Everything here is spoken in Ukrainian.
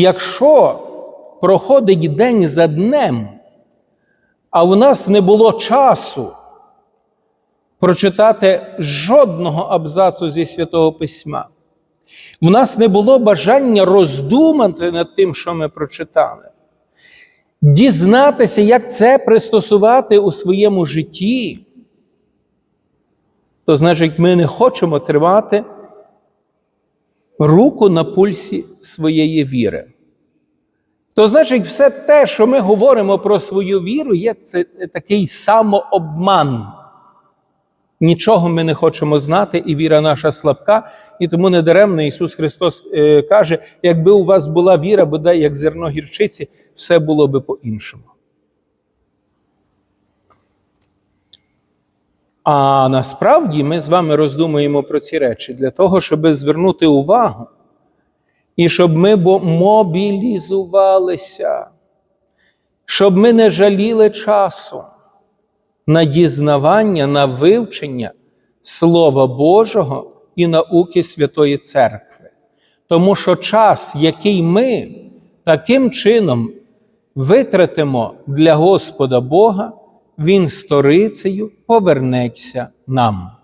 Якщо проходить день за днем, а у нас не було часу прочитати жодного абзацу зі Святого Письма, у нас не було бажання роздумати над тим, що ми прочитали, дізнатися, як це пристосувати у своєму житті, то значить, ми не хочемо тривати руку на пульсі своєї віри. То значить, все те, що ми говоримо про свою віру, є це такий самообман. Нічого ми не хочемо знати, і віра наша слабка, і тому недаремно Ісус Христос е, каже: якби у вас була віра, бодай як зерно гірчиці, все було би по-іншому. А насправді ми з вами роздумуємо про ці речі для того, щоб звернути увагу і щоб ми мобілізувалися, щоб ми не жаліли часу на дізнавання, на вивчення Слова Божого і науки Святої Церкви. Тому що час, який ми таким чином витратимо для Господа Бога, Він сторицею повернеться нам.